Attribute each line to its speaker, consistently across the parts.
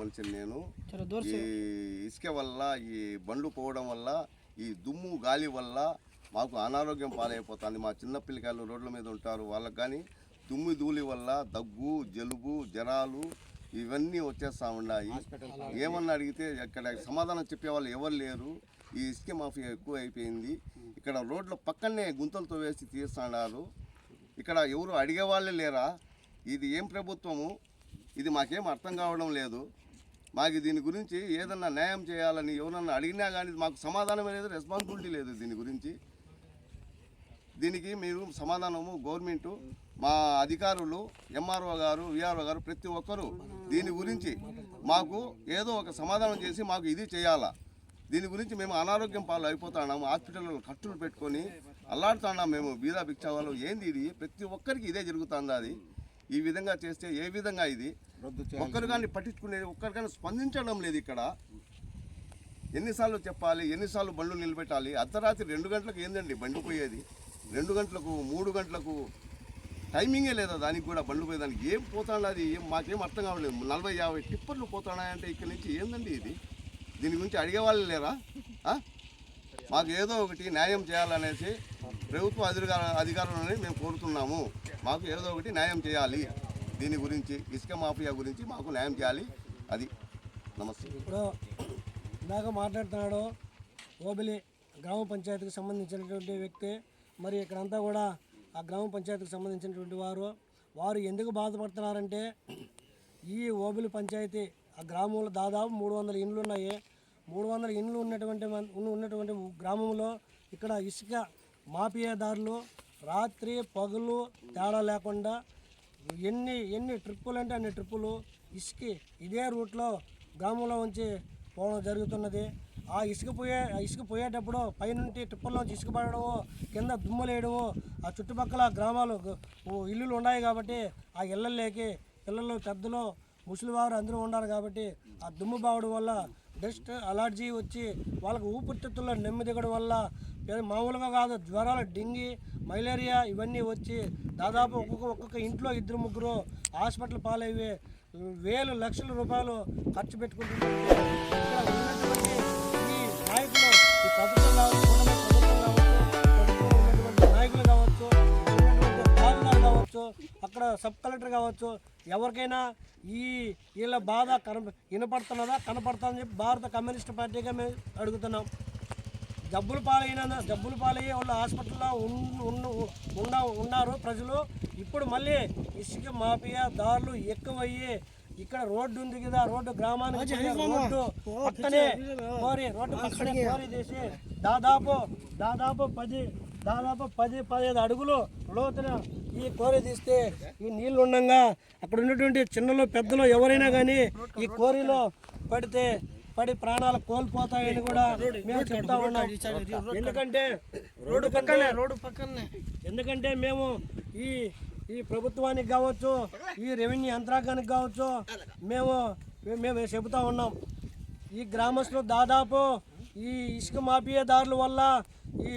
Speaker 1: మనిషిని నేను. ఈ ఇసుక వల్ల ఈ బండ్లు పోవడం వల్ల ఈ దుమ్ము గాలి వల్ల మాకు అనారోగ్యం పాలైపోతుంది. మా చిన్న పిల్లకాయలు రోడ్ల మీద ఉంటారు. వాళ్ళకి కానీ దుమ్ము ధూళి వల్ల దగ్గు జలుబు జ్వరాలు ఇవన్నీ వచ్చేస్తా ఉన్నాయి. ఏమన్నా అడిగితే ఇక్కడ సమాధానం చెప్పే వాళ్ళు ఎవరు లేరు. ఈ ఇసుక మాఫియా ఎక్కువ అయిపోయింది ఇక్కడ రోడ్ల పక్కనే గుంతలతో వేసి తీస్తున్నారు ఇక్కడ ఎవరు అడిగే వాళ్ళే లేరా? ఇది ఏం ప్రభుత్వము? ఇది మాకేం అర్థం కావడం లేదు. మాకు దీని గురించి ఏదన్నా న్యాయం చేయాలని ఎవరన్నా అడిగినా కానీ మాకు సమాధానం లేదు రెస్పాన్సిబిలిటీ లేదు దీని గురించి. దీనికి మీరు సమాధానము గవర్నమెంటు మా అధికారులు ఎంఆర్ఓ గారు విఆర్ఓ గారు ప్రతి ఒక్కరూ దీని గురించి మాకు ఏదో ఒక సమాధానం చేసి మాకు ఇది చేయాలా. దీని గురించి మేము అనారోగ్యం పాలు అయిపోతున్నాము హాస్పిటల్లో కట్టులు పెట్టుకొని అల్లాడుతున్నాం మేము బీదా భిక్ష వాళ్ళు. ఏంది ఇది? ప్రతి ఒక్కరికి ఇదే జరుగుతుంది అది. ఈ విధంగా చేస్తే ఏ విధంగా ఇది? ఒక్కరు కానీ పట్టించుకునేది ఒక్కరు కానీ స్పందించడం లేదు ఇక్కడ. ఎన్నిసార్లు చెప్పాలి ఎన్నిసార్లు బండ్లు నిలబెట్టాలి? అర్ధరాత్రి రెండు గంటలకు ఏందండి బండి పోయేది? రెండు గంటలకు మూడు గంటలకు టైమింగే లేదా దానికి కూడా బండ్లు పోయేదానికి? ఏం పోతాడు అది? ఏం మాకేం అర్థం కావట్లేదు. నలభై యాభై టిప్పర్లు పోతున్నాయంటే ఇక్కడి నుంచి ఏందండి ఇది? దీని గురించి అడిగేవాళ్ళు లేరా? మాకు ఏదో ఒకటి న్యాయం చేయాలనేసి ప్రభుత్వ అధికార అధికారులని మేము కోరుతున్నాము. మాకు ఏదో ఒకటి న్యాయం చేయాలి. దీని గురించి ఇసుక మాఫియా గురించి మాకు న్యాయం చేయాలి. అది. నమస్తే.
Speaker 2: ఇప్పుడు ఇందాక మాట్లాడుతున్నాడు ఓబిలి గ్రామ పంచాయతీకి సంబంధించినటువంటి వ్యక్తి. మరి ఇక్కడంతా కూడా ఆ గ్రామ పంచాయతీకి సంబంధించినటువంటి వారు. వారు ఎందుకు బాధపడుతున్నారంటే ఈ ఓబిలి పంచాయతీ ఆ గ్రామంలో దాదాపు మూడు వందల ఇండ్లు ఉన్నాయి. మూడు వందల ఇండ్లు ఉన్నటువంటి ఉన్నటువంటి గ్రామంలో ఇక్కడ ఇసుక మాఫియాదారులు రాత్రి పగులు తేడా లేకుండా ఎన్ని ఎన్ని ట్రిప్పులు అంటే అన్ని ట్రిప్పులు ఇసుకి ఇదే రూట్లో గ్రామంలో ఉంచి పోవడం జరుగుతున్నది. ఆ ఇసుక పోయే ఆ ఇసుక పోయేటప్పుడు పైనుంచి ట్రిప్పుల్లోంచి ఇసుక పడడము కింద దుమ్ములేయడము ఆ చుట్టుపక్కల గ్రామాలు ఇల్లులు ఉన్నాయి కాబట్టి ఆ ఇళ్ళల్లోకి పిల్లలు పెద్దలు ముసలివారు అందరూ ఉన్నారు కాబట్టి ఆ దుమ్ము బావడం వల్ల డస్ట్ అలర్జీ వచ్చి వాళ్ళకి ఊపిరితిత్తుల్లో నెమ్మి దిగడం వల్ల మామూలుగా కాదు జ్వరాలు డెంగీ మలేరియా ఇవన్నీ వచ్చి దాదాపు ఒక్కొక్క ఒక్కొక్క ఇంట్లో ఇద్దరు ముగ్గురు హాస్పిటల్ పాలయ్యి వేలు లక్షల రూపాయలు ఖర్చు పెట్టుకుంటున్నారు. ఈ నాయకులు ఈ ప్రభుత్వం కావచ్చు నాయకులు కావచ్చు కావచ్చు అక్కడ సబ్ కలెక్టర్ కావచ్చు ఎవరికైనా ఈ వీళ్ళ బాధ కన వినపడుతున్నదా? కనపడుతుందని చెప్పి భారత కమ్యూనిస్ట్ పార్టీగా మేము అడుగుతున్నాం. జబ్బులు పాలైన జబ్బులు పాలయ్యి వాళ్ళు హాస్పిటల్లో ఉన్- ఉన్న ఉన్న ఉన్నారు ప్రజలు. ఇప్పుడు మళ్ళీ ఇసుక మాఫియా దారులు ఎక్కువయ్యి ఇక్కడ రోడ్డు ఉంది కదా రోడ్డు గ్రామానికి రోడ్డు పక్కనే కోరి రోడ్డు పక్కనే కోరి తీసి దాదాపు దాదాపు పది దాదాపు పది పదిహేను అడుగులు లోతున ఈ కోరి తీస్తే ఈ నీళ్ళు ఉండగా. అక్కడ ఉన్నటువంటి చిన్నలు పెద్దలు ఎవరైనా కానీ ఈ కోరిలో పడితే పడి ప్రాణాలు కోల్పోతాయని కూడా మేము చెప్తా ఉన్నాం. ఎందుకంటే రోడ్డు పక్కనే రోడ్డు పక్కనే. ఎందుకంటే మేము ఈ ఈ ప్రభుత్వానికి కావచ్చు ఈ రెవెన్యూ యంత్రాంగానికి కావచ్చు మేము మేము చెబుతా ఉన్నాం. ఈ గ్రామస్తులు దాదాపు ఈ ఇసుక మాఫియాదారుల వల్ల ఈ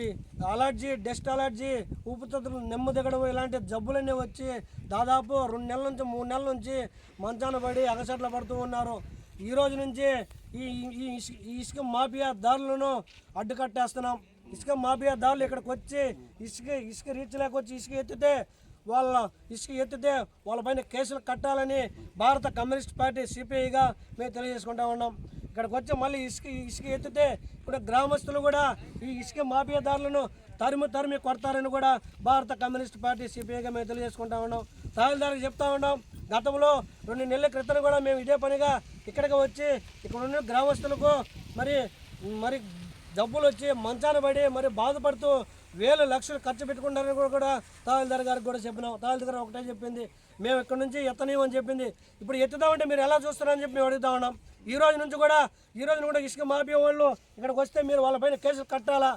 Speaker 2: అలర్జీ డస్ట్ అలర్జీ ఊపిరితిత్తులు నెమ్ము దిగడం ఇలాంటి జబ్బులన్నీ వచ్చి దాదాపు రెండు నెలల నుంచి మూడు నెలల నుంచి మంచాన పడి అగసట్ల పడుతూ ఉన్నారు. ఈ రోజు నుంచి ఈ ఈ ఇసుక ఈ ఇసుక మాఫియా దారులను అడ్డుకట్టేస్తున్నాం. ఇసుక మాఫియా దారులు ఇక్కడికి వచ్చి ఇసుక ఇసుక రీచ్ వచ్చి ఇసుక ఎత్తితే వాళ్ళ ఇసుక ఎత్తితే వాళ్ళపైన కేసులు కట్టాలని భారత కమ్యూనిస్ట్ పార్టీ సిపిఐగా మేము తెలియజేసుకుంటా ఉన్నాం. ఇక్కడికి వచ్చి మళ్ళీ ఇసుక ఇసుక ఎత్తితే ఇప్పుడు గ్రామస్తులు కూడా ఈ ఇసుక మాఫియాదారులను తరిమి తరిమి కొడతారని కూడా భారత కమ్యూనిస్ట్ పార్టీ సిపిఐగా మేము తెలియజేసుకుంటా ఉన్నాం. తహసీల్దార్కి చెప్తా ఉన్నాం. గతంలో రెండు నెలల క్రితం కూడా మేము ఇదే పనిగా ఇక్కడికి వచ్చి ఇక్కడ ఉన్న గ్రామస్తులకు మరి మరి డబ్బులు వచ్చి మంచాన పడి మరి బాధపడుతూ వేలు లక్షలు ఖర్చు పెట్టుకుంటారని కూడా కూడా తహసీల్దార్ గారికి కూడా చెప్పినాం. తహసీల్దార్ గారు ఒకటే చెప్పింది. మేము ఇక్కడ నుంచి ఎత్తనీయమని చెప్పింది. ఇప్పుడు ఎత్తుదామంటే మీరు ఎలా చూస్తారని చెప్పి మేము అడుగుతా ఉన్నాం. ఈ రోజు నుంచి కూడా ఈ రోజు కూడా ఇసుక మాఫియా వాళ్ళు ఇక్కడికి వస్తే మీరు వాళ్ళపైన కేసులు కట్టాలా?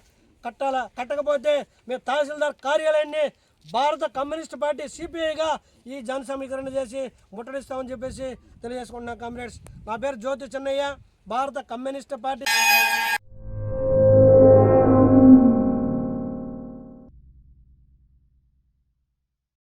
Speaker 2: కట్టాలా? కట్టకపోతే మేము తహసీల్దార్ కార్యాలయాన్ని భారత కమ్యూనిస్ట్ పార్టీ సిపిఐగా ఈ జన సమీకరణ చేసి ముట్టడిస్తామని చెప్పేసి తెలియజేసుకుంటున్నాం కామ్రేడ్స్. నా పేరు జ్యోతి చెన్నయ్య భారత కమ్యూనిస్ట్ పార్టీ